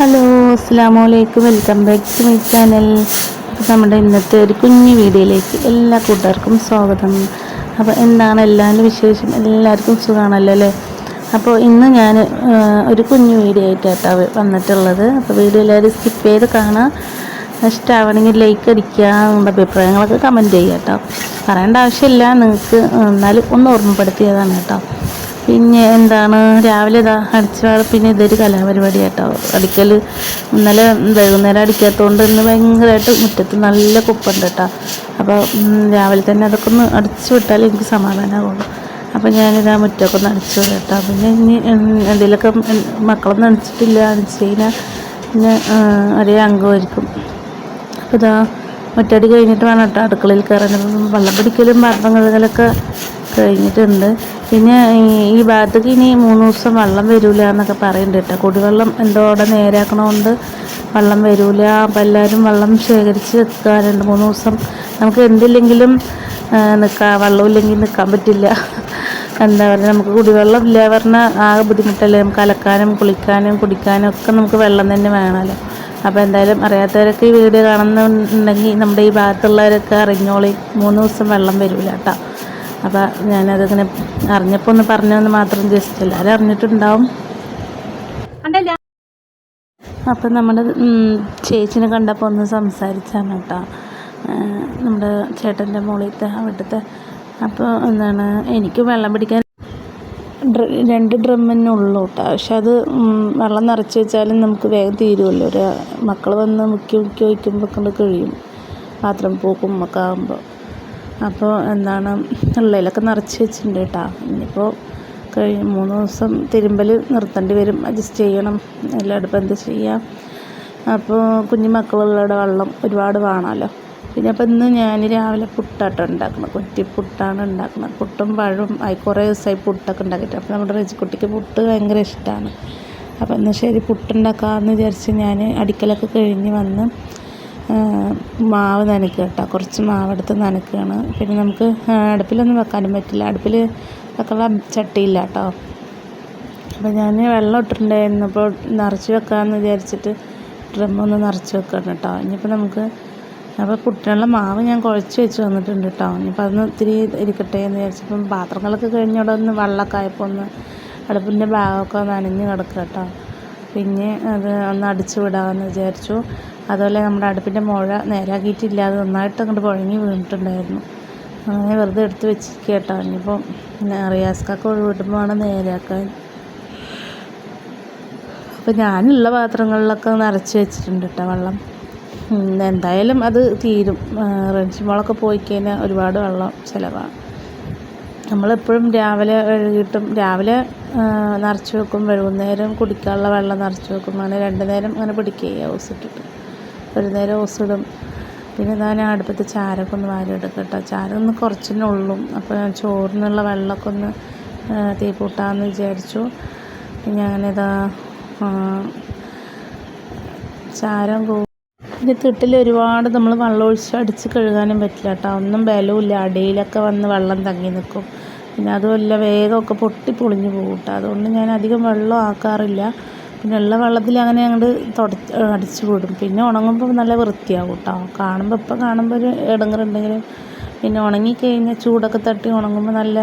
Hello അസ്സാം വലൈക്കും welcome back to my channel. നമ്മുടെ ഇന്നത്തെ ഒരു കുഞ്ഞു വീഡിയോയിലേക്ക് എല്ലാ കൂട്ടുകാർക്കും സ്വാഗതം. അപ്പോൾ എന്താണ് എല്ലാവരും വിശേഷം? എല്ലാവർക്കും സുഖമാണല്ലോ അല്ലേ? അപ്പോൾ ഇന്ന് ഞാൻ ഒരു കുഞ്ഞു വീഡിയോ ആയിട്ടാണ് വന്നിട്ടുള്ളത്. അപ്പോൾ വീഡിയോ എല്ലാവരും സ്കിപ്പ് ചെയ്ത് കാണാം ഇഷ്ടമാവണമെങ്കിൽ ലൈക്ക് അടിക്കുക. നിങ്ങളുടെ അഭിപ്രായങ്ങളൊക്കെ കമന്റ് ചെയ്യുക കേട്ടോ പറയേണ്ട ആവശ്യമില്ല. നിങ്ങൾക്ക് എന്നാലും ഒന്ന് ഓർമ്മപ്പെടുത്തിയതാണ് കേട്ടോ പിന്നെ എന്താണ്? രാവിലെ ഇതാ അടിച്ചു വാഴ പിന്നെ ഇതൊരു കലാപരിപാടി കേട്ടോ അടിക്കൽ ഇന്നലെ വൈകുന്നേരം അടിക്കാത്തതുകൊണ്ട് ഇന്ന് ഭയങ്കരമായിട്ട് മുറ്റത്ത് നല്ല കുപ്പുണ്ട് കേട്ടോ അപ്പോൾ രാവിലെ തന്നെ അതൊക്കെ ഒന്ന് അടിച്ചു വിട്ടാൽ എനിക്ക് സമാധാനമാകുള്ളൂ അപ്പോൾ ഞാനിതാ മുറ്റമൊക്കെ ഒന്ന് അടിച്ചു വിടാം കേട്ടോ പിന്നെ ഇനി എന്തെങ്കിലുമൊക്കെ മക്കളൊന്നും അടിച്ചിട്ടില്ല. അടിച്ചു കഴിഞ്ഞാൽ പിന്നെ ഒരേ അംഗമായിരിക്കും. അപ്പോൾ ഇതാ മുറ്റടി കഴിഞ്ഞിട്ട് വേണം കേട്ടോ അടുക്കളയിൽ കയറാൻ. വെള്ളം പിടിക്കലും പാത്രം കഴുകലൊക്കെ കഴിഞ്ഞിട്ടുണ്ട്. പിന്നെ ഈ- ഭാഗത്തേക്ക് ഇനി മൂന്ന് ദിവസം വെള്ളം വരില്ല എന്നൊക്കെ പറയുന്നുണ്ട് കേട്ടോ. കുടിവെള്ളം എന്തോ അവിടെ നേരാക്കണമുണ്ട് വെള്ളം വരില്ല അപ്പം എല്ലാവരും വെള്ളം ശേഖരിച്ച് വെക്കുക. രണ്ട് മൂന്ന് ദിവസം നമുക്ക് എന്തില്ലെങ്കിലും നിൽക്കാം വെള്ളമില്ലെങ്കിൽ നിൽക്കാൻ പറ്റില്ല. എന്താ പറയുക നമുക്ക് കുടിവെള്ളം ഇല്ല പറഞ്ഞാൽ ആകെ ബുദ്ധിമുട്ടല്ലേ. നമുക്ക് അലക്കാനും കുളിക്കാനും കുടിക്കാനും ഒക്കെ നമുക്ക് വെള്ളം തന്നെ വേണമല്ലോ. അപ്പോൾ എന്തായാലും അറിയാത്തവരൊക്കെ ഈ വീഡിയോ കാണുന്നുണ്ടെങ്കിൽ നമ്മുടെ ഈ ഭാഗത്തുള്ളവരൊക്കെ അറിഞ്ഞോളി. മൂന്ന് ദിവസം വെള്ളം വരില്ല കേട്ടോ. അപ്പോൾ ഞാനതിങ്ങനെ അറിഞ്ഞപ്പോൾ ഒന്ന് പറഞ്ഞതെന്ന് മാത്രം ജസ്റ്റ് എല്ലാവരും അറിഞ്ഞിട്ടുണ്ടാവും. അപ്പം നമ്മുടെ ചേച്ചിനെ കണ്ടപ്പോൾ ഒന്ന് സംസാരിച്ചാണ് കേട്ടോ. നമ്മുടെ ചേട്ടന്റെ മുകളിലത്തെ അവിടുത്തെ. അപ്പോൾ എന്താണ് എനിക്ക് വെള്ളം പിടിക്കാൻ രണ്ട് ഡ്രം തന്നെ ഉള്ളൂ കേട്ടോ. പക്ഷെ അത് വെള്ളം നിറച്ച് വെച്ചാലും നമുക്ക് വേഗം തീരുമല്ലോ ഒരു മക്കൾ വന്ന് മുക്കി മുക്കി വയ്ക്കുമ്പോൾ കൊണ്ട് കഴിയും. പാത്രം പൂക്കും ഒക്കെ ആകുമ്പോൾ അപ്പോൾ എന്താണ് ഉള്ളിലൊക്കെ നിറച്ച് വെച്ചിട്ടുണ്ട് കേട്ടോ. ഇനിയിപ്പോൾ കഴിഞ്ഞ് മൂന്ന് ദിവസം തിരുമ്പൽ നിർത്തേണ്ടി വരും. അഡ്ജസ്റ്റ് ചെയ്യണം. എല്ലായിടത്തും എന്ത് ചെയ്യാം? അപ്പോൾ കുഞ്ഞു മക്കളുള്ളവിടെ വെള്ളം ഒരുപാട് വേണമല്ലോ. പിന്നെ അപ്പോൾ ഇന്ന് ഞാൻ രാവിലെ പുട്ടാട്ടോ ഉണ്ടാക്കണം. കുറ്റിപ്പുട്ടാണ് ഉണ്ടാക്കുന്നത് പുട്ടും പഴവും ആയി കുറേ ദിവസമായി പുട്ടൊക്കെ ഉണ്ടാക്കിയിട്ട്. അപ്പോൾ നമ്മുടെ റെജിക്കുട്ടിക്ക് പുട്ട് ഭയങ്കര ഇഷ്ടമാണ് അപ്പോൾ എന്നാൽ ശരി പുട്ടുണ്ടാക്കാമെന്ന് വിചാരിച്ച് ഞാൻ അടിക്കലൊക്കെ കഴിഞ്ഞ് വന്ന് മാവ് നനയ്ക്കുക കേട്ടോ. കുറച്ച് മാവെടുത്ത് നനയ്ക്കുകയാണ്. പിന്നെ നമുക്ക് അടുപ്പിലൊന്നും വെക്കാനും പറ്റില്ല. അടുപ്പിൽ വെക്കാനുള്ള ചട്ടിയില്ല കേട്ടോ. അപ്പോൾ ഞാൻ വെള്ളം ഇട്ടിട്ടുണ്ടായിരുന്നു അപ്പോൾ നിറച്ച് വെക്കാമെന്ന് വിചാരിച്ചിട്ട് ഡ്രമ്മൊന്ന് നിറച്ച് വെക്കണം കേട്ടോ. ഇനിയിപ്പോൾ നമുക്ക് അപ്പോൾ കുട്ടികളുടെ മാവ് ഞാൻ കുഴച്ച് വെച്ച് വന്നിട്ടുണ്ട് കേട്ടോ. ഇനിയിപ്പോൾ അതൊന്ന് ഇത്തിരി ഇരിക്കട്ടെ എന്ന് വിചാരിച്ചപ്പം പാത്രങ്ങളൊക്കെ കഴിഞ്ഞവിടെ ഒന്ന് വെള്ളമൊക്കെ ആയപ്പോൾ ഒന്ന് അടുപ്പിന്റെ ഭാഗമൊക്കെ നനഞ്ഞ് കിടക്കുക കേട്ടോ. പിന്നെ അത് ഒന്ന് അടിച്ചു വിടാമെന്ന് വിചാരിച്ചു. അതുപോലെ നമ്മുടെ അടുപ്പിന്റെ മുഴ നേരാക്കിയിട്ടില്ല. അത് നന്നായിട്ട് അങ്ങോട്ട് കുഴങ്ങി വീണിട്ടുണ്ടായിരുന്നു. അങ്ങനെ വെറുതെ എടുത്ത് വെച്ചിരിക്കുക കേട്ടോ ഇനിയിപ്പോൾ റിയാസ്ക്കൊക്കെ ഒഴിവിടുമ്പോഴാണ് നേരാക്കാൻ. അപ്പോൾ ഞാനുള്ള പാത്രങ്ങളിലൊക്കെ നിറച്ച് വെച്ചിട്ടുണ്ട് കേട്ടോ വെള്ളം. എന്തായാലും അത് തീരും. റെഞ്ചിമോളൊക്കെ പോയി കഴിഞ്ഞാൽ ഒരുപാട് വെള്ളം ചിലവാണ് നമ്മളെപ്പോഴും രാവിലെ കഴുകിയിട്ടും രാവിലെ നിറച്ച് വെക്കും. വൈകുന്നേരം കുടിക്കാനുള്ള വെള്ളം നിറച്ച് വെക്കും. അങ്ങനെ രണ്ട് നേരം അങ്ങനെ പിടിക്കുക ഓസ് ഇട്ടിട്ട്. ഒരു നേരം ഓസ് ഇടും പിന്നെ ഞാൻ അടുപ്പത്ത് ചാരമൊക്കെ ഒന്ന് വാരി എടുക്കും കേട്ടോ ചാരം ഒന്ന് കുറച്ചെന്നെ ഉള്ളൂ. അപ്പോൾ ഞാൻ ചോറിനുള്ള വെള്ളമൊക്കെ ഒന്ന് തീ പൂട്ടാമെന്ന് വിചാരിച്ചു. ഞാനിതാ ചാരം കൂ പിന്നെ തിട്ടിൽ ഒരുപാട് നമ്മൾ വെള്ളം ഒഴിച്ച് അടിച്ച് കഴുകാനും പറ്റില്ല കേട്ടോ ഒന്നും ബലവുമില്ല. അടിയിലൊക്കെ വന്ന് വെള്ളം തങ്ങി നിൽക്കും പിന്നെ അതുമല്ല വേഗമൊക്കെ പൊട്ടി പൊളിഞ്ഞു പോകും കേട്ടോ അതുകൊണ്ട് ഞാൻ അധികം വെള്ളം ആക്കാറില്ല. പിന്നെ ഉള്ള വെള്ളത്തിൽ അങ്ങനെ അങ്ങോട്ട് തുട അടിച്ചു വിടും. പിന്നെ ഉണങ്ങുമ്പോൾ നല്ല വൃത്തിയാവും കേട്ടോ കാണുമ്പോൾ ഇപ്പം കാണുമ്പോൾ ഒരു ഇടങ്ങറുണ്ടെങ്കിലും പിന്നെ ഉണങ്ങിക്കഴിഞ്ഞാൽ ചൂടൊക്കെ തട്ടി ഉണങ്ങുമ്പോൾ നല്ല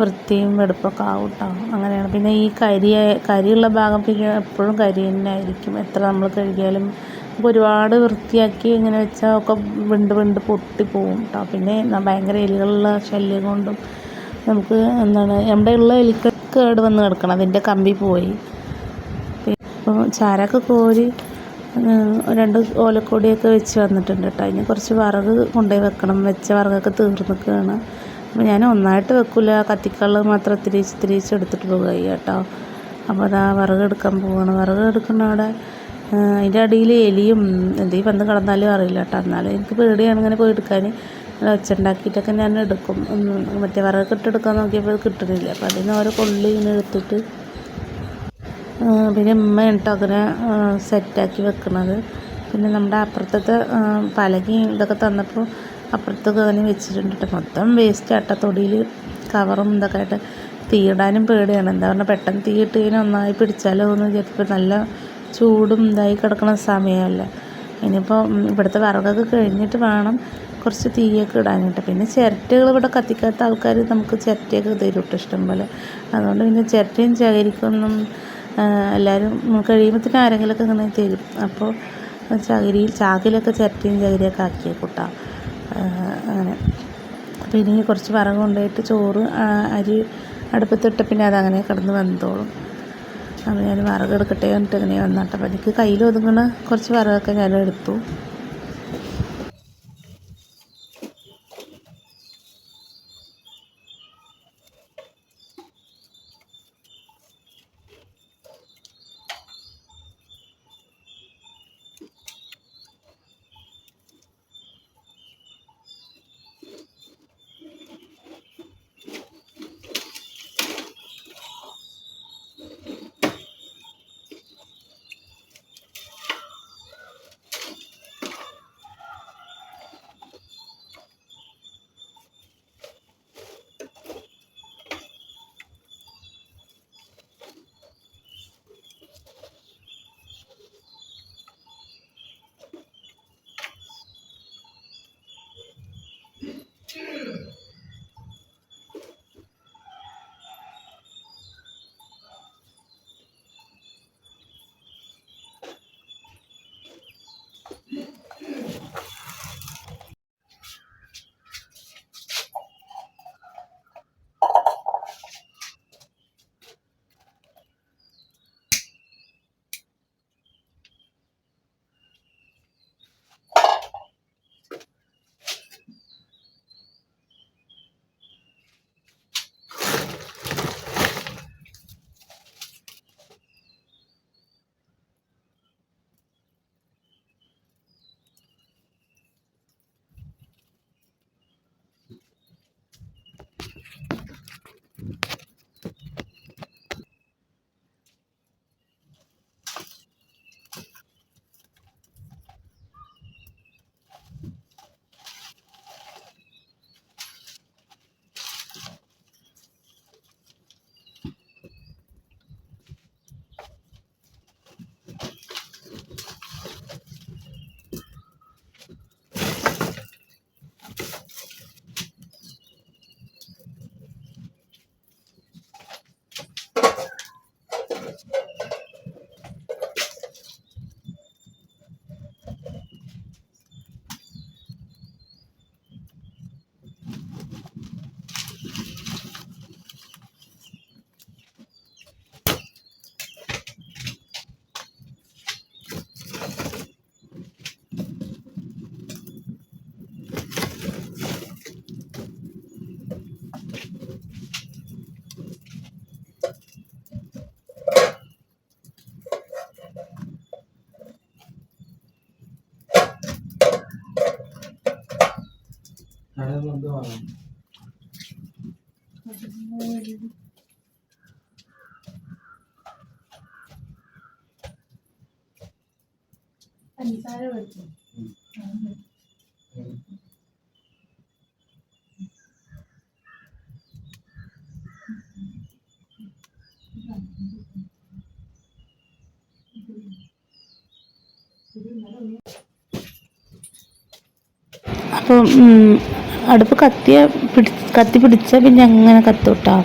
വൃത്തിയും വെടുപ്പൊക്കെ ആവും കേട്ടോ അങ്ങനെയാണ്. പിന്നെ ഈ കരി കരിയുള്ള ഭാഗം പിന്നെ എപ്പോഴും കരി തന്നെ ആയിരിക്കും. എത്ര നമ്മൾ കഴുകിയാലും നമുക്ക് ഒരുപാട് വൃത്തിയാക്കി ഇങ്ങനെ വെച്ചാൽ ഒക്കെ വിണ്ട് വിണ്ട് പൊട്ടിപ്പോവും കേട്ടോ പിന്നെ ഭയങ്കര എലികളുള്ള ശല്യം കൊണ്ടും നമുക്ക് എന്താണ് നമ്മുടെ ഉള്ള എലിക്ക് കേട് വന്ന് കിടക്കണം. അതിന്റെ കമ്പി പോയി. അപ്പോൾ ചാരമൊക്കെ കോരി രണ്ട് ഓലക്കൊടിയൊക്കെ വെച്ച് വന്നിട്ടുണ്ട് കേട്ടോ. അതിന് കുറച്ച് വിറക് കൊണ്ടുപോയി വെക്കണം. വെച്ച വിറകൊക്കെ തീർന്ന് നിൽക്കുകയാണ്. അപ്പോൾ ഞാൻ ഒന്നായിട്ട് വെക്കില്ല കത്തിക്കള്ള് മാത്രം തിരിച്ച് തിരിച്ച് എടുത്തിട്ട് പോകുക കേട്ടോ. അപ്പോൾ അതാ വിറക് എടുക്കാൻ പോവാണ്. വിറക് എടുക്കുന്ന അവിടെ അതിന്റെ അടിയിൽ എലിയും എന്തെങ്കിലും വന്ന് കിടന്നാലും അറിയില്ല കേട്ടോ. എന്നാലും എനിക്ക് പേടിയാണ് ഇങ്ങനെ പോയി എടുക്കാൻ. വെച്ചുണ്ടാക്കിയിട്ടൊക്കെ ഞാൻ എടുക്കും. മറ്റേ വിറക് ഇട്ടെടുക്കാൻ നോക്കിയപ്പോൾ കിട്ടുന്നില്ല അപ്പോൾ അതിൽ നിന്ന് ഓരോ കൊള്ളി ഇങ്ങനെ എടുത്തിട്ട് പിന്നെ ഉമ്മ കേട്ടോ അങ്ങനെ സെറ്റാക്കി വെക്കുന്നത് പിന്നെ നമ്മുടെ അപ്പുറത്തത്തെ പലകയും ഇതൊക്കെ തന്നപ്പോൾ അപ്പുറത്തൊക്കെ അങ്ങനെ വെച്ചിട്ടുണ്ട് മൊത്തം വേസ്റ്റ് ആട്ട തൊടിയിൽ കവറും ഇതൊക്കെ ആയിട്ട് തീയിടാനും പേടിയാണ്. എന്താ പറഞ്ഞാൽ പെട്ടെന്ന് തീയിട്ട് കഴിഞ്ഞാൽ ഒന്നായി പിടിച്ചാലോ എന്ന് വിചാരിച്ചപ്പോൾ നല്ല ചൂടും ഇതായി കിടക്കുന്ന സമയമല്ലേ ഇനിയിപ്പോൾ ഇവിടുത്തെ വിറകൊക്കെ കഴിഞ്ഞിട്ട് വേണം കുറച്ച് തീയൊക്കെ ഇടാനായിട്ട്. പിന്നെ ചിരട്ടകൾ ഇവിടെ കത്തിക്കാത്ത ആൾക്കാർ നമുക്ക് ചിരട്ടയൊക്കെ തരും ഇഷ്ടം പോലെ. അതുകൊണ്ട് പിന്നെ ചിരട്ടയും ചകരിക്കൊന്നും എല്ലാവരും കഴിയുമ്പോഴത്തേനും ആരെങ്കിലുമൊക്കെ ഇങ്ങനെ തരും. അപ്പോൾ ചകിരിയിൽ ചാക്കിലൊക്കെ ചിരട്ടയും ചകിരിയൊക്കെ ആക്കിയേക്കൂട്ടാ അങ്ങനെ. പിന്നെ കുറച്ച് വിറക് കൊണ്ടുപോയിട്ട് ചോറ് അരി അടുപ്പത്തിട്ട് പിന്നെ അതങ്ങനെ കിടന്ന് വന്നതോളും അപ്പോൾ ഞാൻ വിറകെടുക്കട്ടെ എന്നിട്ട് ഇങ്ങനെ വന്നിട്ട് അപ്പോൾ എനിക്ക് കയ്യിൽ ഒതുങ്ങണ കുറച്ച് വിറകൊക്കെ ഞാൻ എടുത്തു. എന്ത് വാങ്ങാം പഞ്ചസാര മേടിച്ചു അപ്പം അടുപ്പ് കത്തിയ പിടി കത്തി പിടിച്ചാൽ പിന്നെ അങ്ങനെ കത്തുട്ടാ.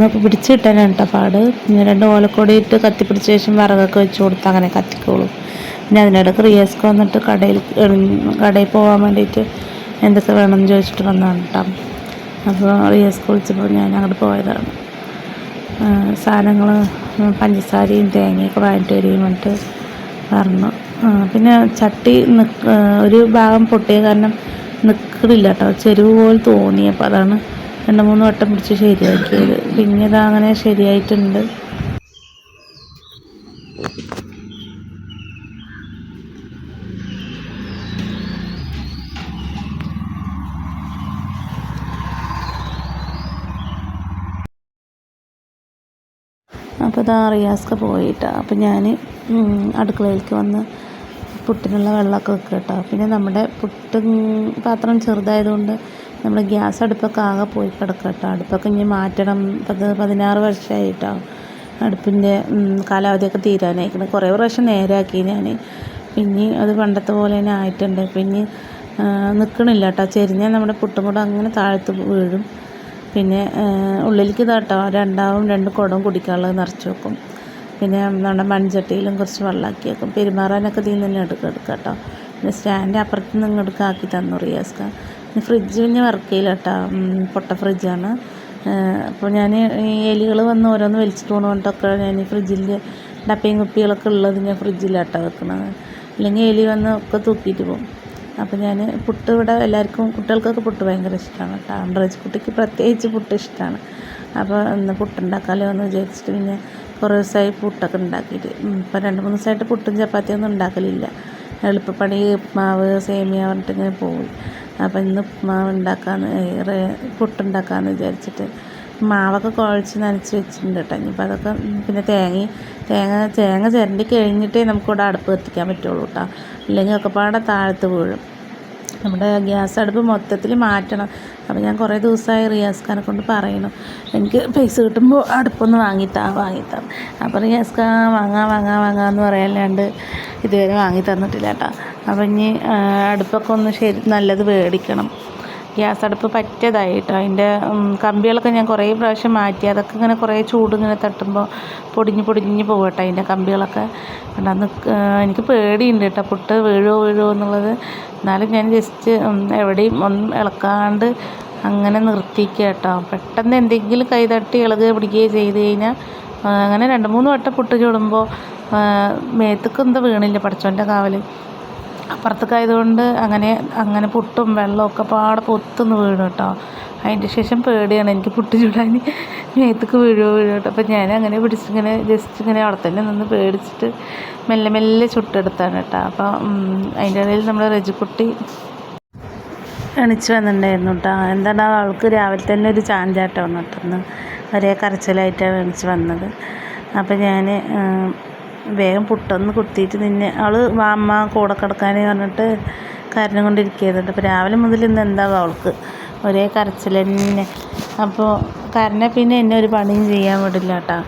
നമുക്ക് പിടിച്ച് കിട്ടാനാണ് കേട്ടോ പാട്. പിന്നെ രണ്ട് ഓലക്കൊടി ഇട്ട് കത്തി പിടിച്ച ശേഷം വിറകൊക്കെ വെച്ച് കൊടുത്ത് അങ്ങനെ കത്തിക്കോളും. പിന്നെ അതിനിടയ്ക്ക് റിയാസ്ക്ക് വന്നിട്ട് കടയിൽ കടയിൽ പോകാൻ വേണ്ടിയിട്ട് എന്തൊക്കെ വേണമെന്ന് ചോദിച്ചിട്ട് വന്നതാണ് കേട്ടോ. അപ്പോൾ റിയാസ്ക്ക് വിളിച്ചപ്പോൾ ഞാൻ അങ്ങോട്ട് പോയതാണ്. സാധനങ്ങൾ പഞ്ചസാരയും തേങ്ങയൊക്കെ വാങ്ങിട്ട് വരികയും പറഞ്ഞിട്ട് പറഞ്ഞു. പിന്നെ ചട്ടി ഒരു ഭാഗം പൊട്ടിയ കാരണം നിൽക്കണില്ല കേട്ടോ ചെരുവ് പോലെ തോന്നിയപ്പോൾ അതാണ് രണ്ട് മൂന്ന് വട്ടം പിടിച്ച് ശരിയാക്കിയത്. പിന്നെ അങ്ങനെ ശരിയായിട്ടുണ്ട്. അപ്പോൾ ഇതാ റിയാസ്ക്ക് പോയിട്ടാണ് അപ്പോൾ ഞാൻ അടുക്കളയിലേക്ക് വന്ന് പുട്ടിനുള്ള വെള്ളമൊക്കെ വെക്കുക കേട്ടോ. പിന്നെ നമ്മുടെ പുട്ട് പാത്രം ചെറുതായതുകൊണ്ട് നമ്മൾ ഗ്യാസ് അടുപ്പൊക്കെ ആകെ പോയി കിടക്കുക കേട്ടോ. അടുപ്പൊക്കെ ഇനി മാറ്റണം. പത്ത് പതിനാറ് വർഷമായിട്ടോ അടുപ്പിന്റെ കാലാവധിയൊക്കെ തീരാനായിരിക്കണം കുറേ പ്രാവശ്യം നേരാക്കി ഞാൻ പിന്നെ അത് പണ്ടത്തെ പോലെ തന്നെ ആയിട്ടുണ്ട്. പിന്നെ നിൽക്കണില്ല കേട്ടോ. ചെരിഞ്ഞാൽ നമ്മുടെ പുട്ടും കൂടെ അങ്ങനെ താഴത്ത് വീഴും. പിന്നെ ഉള്ളിലേക്ക് ഇതാട്ടോ. രണ്ടാവും രണ്ട് കുടം കുടിക്കാനുള്ളത് നിറച്ച് വെക്കും. പിന്നെ നമ്മുടെ മൺചട്ടിയിലും കുറച്ച് വെള്ളമാക്കി വെക്കും. പെരുമാറാനൊക്കെ ഇതിൽ നിന്ന് എടുക്കുക എടുക്കാം കേട്ടോ. പിന്നെ സ്റ്റാൻഡ് അപ്പുറത്ത് നിന്ന് ഇങ്ങോട്ട് ആക്കി തന്നു റിയാസ്ക പിന്നെ ഫ്രിഡ്ജ് പിന്നെ വർക്ക് ചെയ്യില്ല കേട്ടോ. പൊട്ട ഫ്രിഡ്ജാണ് അപ്പോൾ ഞാൻ ഈ എലികൾ വന്ന് ഓരോന്ന് വലിച്ചിട്ട് പോകണോണ്ടൊക്കെ ഞാൻ ഈ ഫ്രിഡ്ജിൽ ഡപ്പയും കുപ്പികളൊക്കെ ഉള്ളത് ഞാൻ ഫ്രിഡ്ജിലാട്ടോ വെക്കണത്. അല്ലെങ്കിൽ എലി വന്ന് ഒക്കെ തൂക്കിയിട്ട് പോകും അപ്പോൾ ഞാൻ പുട്ട് ഇവിടെ എല്ലാവർക്കും കുട്ടികൾക്കൊക്കെ പുട്ട് ഭയങ്കര ഇഷ്ടമാണ് കേട്ടോ. അമ്പ്രേജ് കുട്ടിക്ക് പ്രത്യേകിച്ച് പുട്ട് ഇഷ്ടമാണ് അപ്പോൾ ഇന്ന് പുട്ടുണ്ടാക്കാമല്ലോ എന്ന് വിചാരിച്ചിട്ട് പിന്നെ കുറേ ദിവസമായി പുട്ടൊക്കെ ഉണ്ടാക്കിയിട്ട്. ഇപ്പം രണ്ട് മൂന്ന് ദിവസമായിട്ട് പുട്ടും ചപ്പാത്തി ഒന്നും ഉണ്ടാക്കലില്ല. എളുപ്പപ്പണി ഉപ്മാവ് സേമിയ പറഞ്ഞിട്ട് ഇങ്ങനെ പോയി. അപ്പം ഇന്ന് ഉപ്മാവ് ഉണ്ടാക്കാമെന്ന് പുട്ടുണ്ടാക്കാമെന്ന് വിചാരിച്ചിട്ട് മാവൊക്കെ കുഴച്ച് നനച്ച് വെച്ചിട്ടുണ്ട് കേട്ടോ. ഇനിയിപ്പോൾ അതൊക്കെ പിന്നെ തേങ്ങ തേങ്ങ തേങ്ങ ചിരണ്ടി കഴിഞ്ഞിട്ടേ നമുക്കിവിടെ അടുപ്പ് കത്തിക്കാൻ പറ്റുള്ളൂ കേട്ടോ. അല്ലെങ്കിൽ ഒക്കെ പാടെ താഴത്ത് വീഴും. നമ്മുടെ ഗ്യാസ് അടുപ്പ് മൊത്തത്തിൽ മാറ്റണം. അപ്പോൾ ഞാൻ കുറേ ദിവസമായി റിയാസ്ഖാനെ കൊണ്ട് പറയണം എനിക്ക് പൈസ കിട്ടുമ്പോൾ അടുപ്പൊന്ന് വാങ്ങിത്താ വാങ്ങിത്താം. അപ്പോൾ റിയാസ്ഖാൻ വാങ്ങാം വാങ്ങാം വാങ്ങാമെന്ന് പറയാല്ലാണ്ട് ഇതുവരെ വാങ്ങി തന്നിട്ടില്ല കേട്ടോ. അപ്പം ഇനി അടുപ്പൊക്കെ ഒന്ന് ശരി നല്ലത് മേടിക്കണം. ഗ്യാസ് അടുപ്പ് പറ്റിയതായി അതിന്റെ കമ്പികളൊക്കെ ഞാൻ കുറേ പ്രാവശ്യം മാറ്റി. അതൊക്കെ ഇങ്ങനെ കുറേ ചൂട് ഇങ്ങനെ തട്ടുമ്പോൾ പൊടിഞ്ഞ് പൊടിഞ്ഞ് പോകും കേട്ടോ അതിന്റെ കമ്പികളൊക്കെ. അന്ന് എനിക്ക് പേടിയുണ്ട് കേട്ടോ. പുട്ട് വീഴുമോ വീഴുമോ എന്നുള്ളത്. എന്നാലും ഞാൻ ജസ്റ്റ് എവിടെയും ഒന്നും ഇളക്കാണ്ട് അങ്ങനെ നിർത്തിക്കുക കേട്ടോ. പെട്ടെന്ന് എന്തെങ്കിലും കൈ തട്ടി ഇളക് പിടിക്കുകയോ ചെയ്ത് കഴിഞ്ഞാൽ അങ്ങനെ രണ്ട് മൂന്ന് വട്ടം പുട്ട് ചൂടുമ്പോൾ മേത്തക്ക് എന്താ വീണില്ല പഠിച്ചോന്റെ കാവൽ അപ്പുറത്തേക്കായതുകൊണ്ട് അങ്ങനെ അങ്ങനെ പുട്ടും വെള്ളമൊക്കെ പാടെ പൊത്തുന്ന് വീണു കേട്ടോ. അതിന്റെ ശേഷം പേടിയാണ് എനിക്ക് പുട്ട് ചൂടാൻ. മേത്തേക്ക് വീഴുമോ വീഴുമോ കേട്ടോ. അപ്പോൾ ഞാൻ അങ്ങനെ പിടിച്ചിങ്ങനെ ജസ്റ്റ് ഇങ്ങനെ അവിടെ തന്നെ നിന്ന് പേടിച്ചിട്ട് മെല്ലെ മെല്ലെ ചുട്ടെടുത്താണ് കേട്ടോ. അപ്പോൾ അതിന്റെ ഇടയിൽ നമ്മൾ റെജിക്കുട്ടി എണിച്ച് വന്നിട്ടുണ്ടായിരുന്നു കേട്ടോ. എന്താണ് അവൾക്ക് രാവിലെ തന്നെ ഒരു ചാഞ്ചാട്ടം വന്നിട്ടെന്ന് ഒരേ കരച്ചിലായിട്ടാണ് എണിച്ച് വന്നത്. അപ്പോൾ ഞാൻ വേഗം പുട്ടൊന്ന് കുത്തിയിട്ട് നിന്നെ അവൾ വാമ്മ കൂടെ കിടക്കാൻ പറഞ്ഞിട്ട് കരഞ്ഞു കൊണ്ടിരിക്കുന്നുണ്ട് അപ്പോൾ രാവിലെ മുതൽ ഇന്ന് എന്താവും അവൾക്ക്? ഒരേ കരച്ചിൽ തന്നെ. അപ്പോൾ കരഞ്ഞ പിന്നെ എന്നെ ഒരു പണിയും ചെയ്യാൻ വിടില്ല കേട്ടോ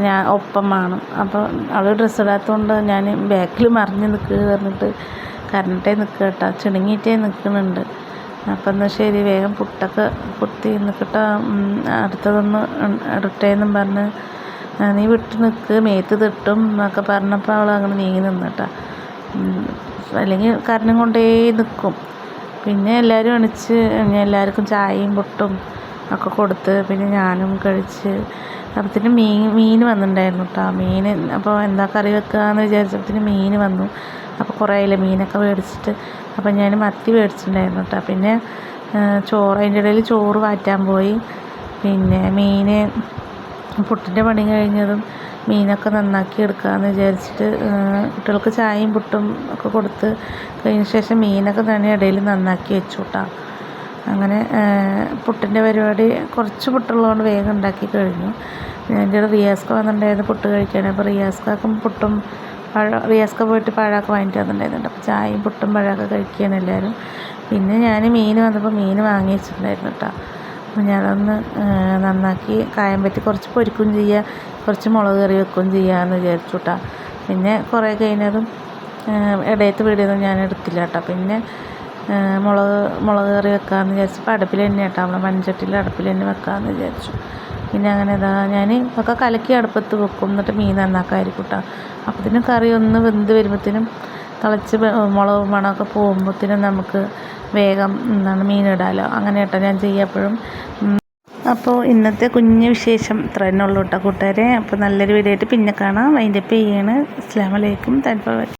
ഞാൻ ഒപ്പം വേണം. അപ്പോൾ അവൾ ഡ്രസ്സ് ഇടാത്തതുകൊണ്ട് ഞാൻ ബാക്കിൽ മറിഞ്ഞ് നിൽക്കുക പറഞ്ഞിട്ട് കരഞ്ഞിട്ടേ നിൽക്കുക കേട്ടോ ചിണുങ്ങിയിട്ടേ നിൽക്കുന്നുണ്ട് അപ്പം എന്നാൽ ശരി വേഗം പുട്ടൊക്കെ കുത്തി നിൽക്കട്ടെ അടുത്തതൊന്ന് ഇടട്ടേന്നും പറഞ്ഞ് നീ വിട്ട് നിൽക്ക് മേത്ത് തിട്ടും എന്നൊക്കെ പറഞ്ഞപ്പോൾ അവൾ അങ്ങനെ നീങ്ങി നിന്നിട്ടാ. അല്ലെങ്കിൽ കരഞ്ഞും കൊണ്ടേ നിൽക്കും പിന്നെ എല്ലാവരും എണിച്ച് എല്ലാവർക്കും ചായയും പൊട്ടും ഒക്കെ കൊടുത്ത് പിന്നെ ഞാനും കഴിച്ച്. അപ്പത്തിന് മീൻ മീൻ വന്നിട്ടുണ്ടായിരുന്നു കേട്ടോ മീൻ അപ്പോൾ എന്താ കറി വെക്കുകയെന്ന് വിചാരിച്ചപ്പത്തിന് മീൻ വന്നു. അപ്പോൾ കുറേ ഇല്ല മീനൊക്കെ മേടിച്ചിട്ട്. അപ്പോൾ ഞാൻ മത്തി മേടിച്ചിട്ടുണ്ടായിരുന്നു കേട്ടോ പിന്നെ ചോറ് അതിന്റെ ഇടയിൽ ചോറ് വാറ്റാൻ പോയി. പിന്നെ മീൻ പുട്ടിന്റെ പണി കഴിഞ്ഞതും മീനൊക്കെ നന്നാക്കി എടുക്കാമെന്ന് വിചാരിച്ചിട്ട് കുട്ടികൾക്ക് ചായയും പുട്ടും ഒക്കെ കൊടുത്ത് കഴിഞ്ഞ ശേഷം മീനൊക്കെ തന്നെ ഇടയിൽ നന്നാക്കി വെച്ചു കേട്ടോ അങ്ങനെ പുട്ടിന്റെ പരിപാടി കുറച്ച് പുട്ടുള്ളതുകൊണ്ട് വേഗം ഉണ്ടാക്കി കഴിഞ്ഞു. എന്റെ ഒരു റിയാസ്ക വന്നിട്ടുണ്ടായിരുന്നു പുട്ട് കഴിക്കാൻ. അപ്പോൾ റിയാസ്കാക്കും പുട്ടും പഴ റിയാസ്ക പോയിട്ട് പഴമൊക്കെ വാങ്ങിയിട്ട് വന്നിട്ടുണ്ടായിരുന്നു. അപ്പോൾ ചായയും പുട്ടും പഴമൊക്കെ കഴിക്കുകയാണ് എല്ലാവരും. പിന്നെ ഞാൻ മീൻ വന്നപ്പോൾ മീൻ വാങ്ങി വെച്ചിട്ടുണ്ടായിരുന്നു കേട്ടോ അപ്പോൾ ഞാനതൊന്ന് നന്നാക്കി കായം പറ്റി കുറച്ച് പൊരിക്കുകയും ചെയ്യുക കുറച്ച് മുളക് കറി വെക്കുകയും ചെയ്യാമെന്ന് വിചാരിച്ചു കേട്ടോ പിന്നെ കുറേ കഴിഞ്ഞതും ഇടയത്ത് വീടിയതും ഞാൻ എടുത്തില്ല കേട്ടോ പിന്നെ മുളക് മുളക് കറി വെക്കാമെന്ന് വിചാരിച്ചപ്പോൾ അടുപ്പിൽ തന്നെ കേട്ടോ നമ്മളെ മൺചട്ടിയിൽ അടുപ്പിൽ തന്നെ വെക്കാമെന്ന് വിചാരിച്ചു. പിന്നെ അങ്ങനെ ഇതാ ഞാൻ ഒക്കെ കലക്കി അടുപ്പത്ത് വെക്കും. എന്നിട്ട് മീൻ നന്നാക്കായിരിക്കും കേട്ടോ അപ്പത്തിനും കറി ഒന്ന് വെന്ത് വരുമ്പോഴത്തേനും തിളച്ച് മുളക് മണമൊക്കെ പോകുമ്പോഴത്തേനും നമുക്ക് വേഗം എന്താണ് മീനിടാമല്ലോ അങ്ങനെ കേട്ടോ ഞാൻ ചെയ്യപ്പോഴും അപ്പോൾ ഇന്നത്തെ കുഞ്ഞു വിശേഷം ഇത്ര തന്നെ ഉള്ളൂ കേട്ടോ കൂട്ടുകാരെ. അപ്പോൾ നല്ലൊരു വീഡിയോ ആയിട്ട് പിന്നെ കാണാം. അതിന്റെ പേയാണ് അസ്സാം വലൈക്കും താൻഫർ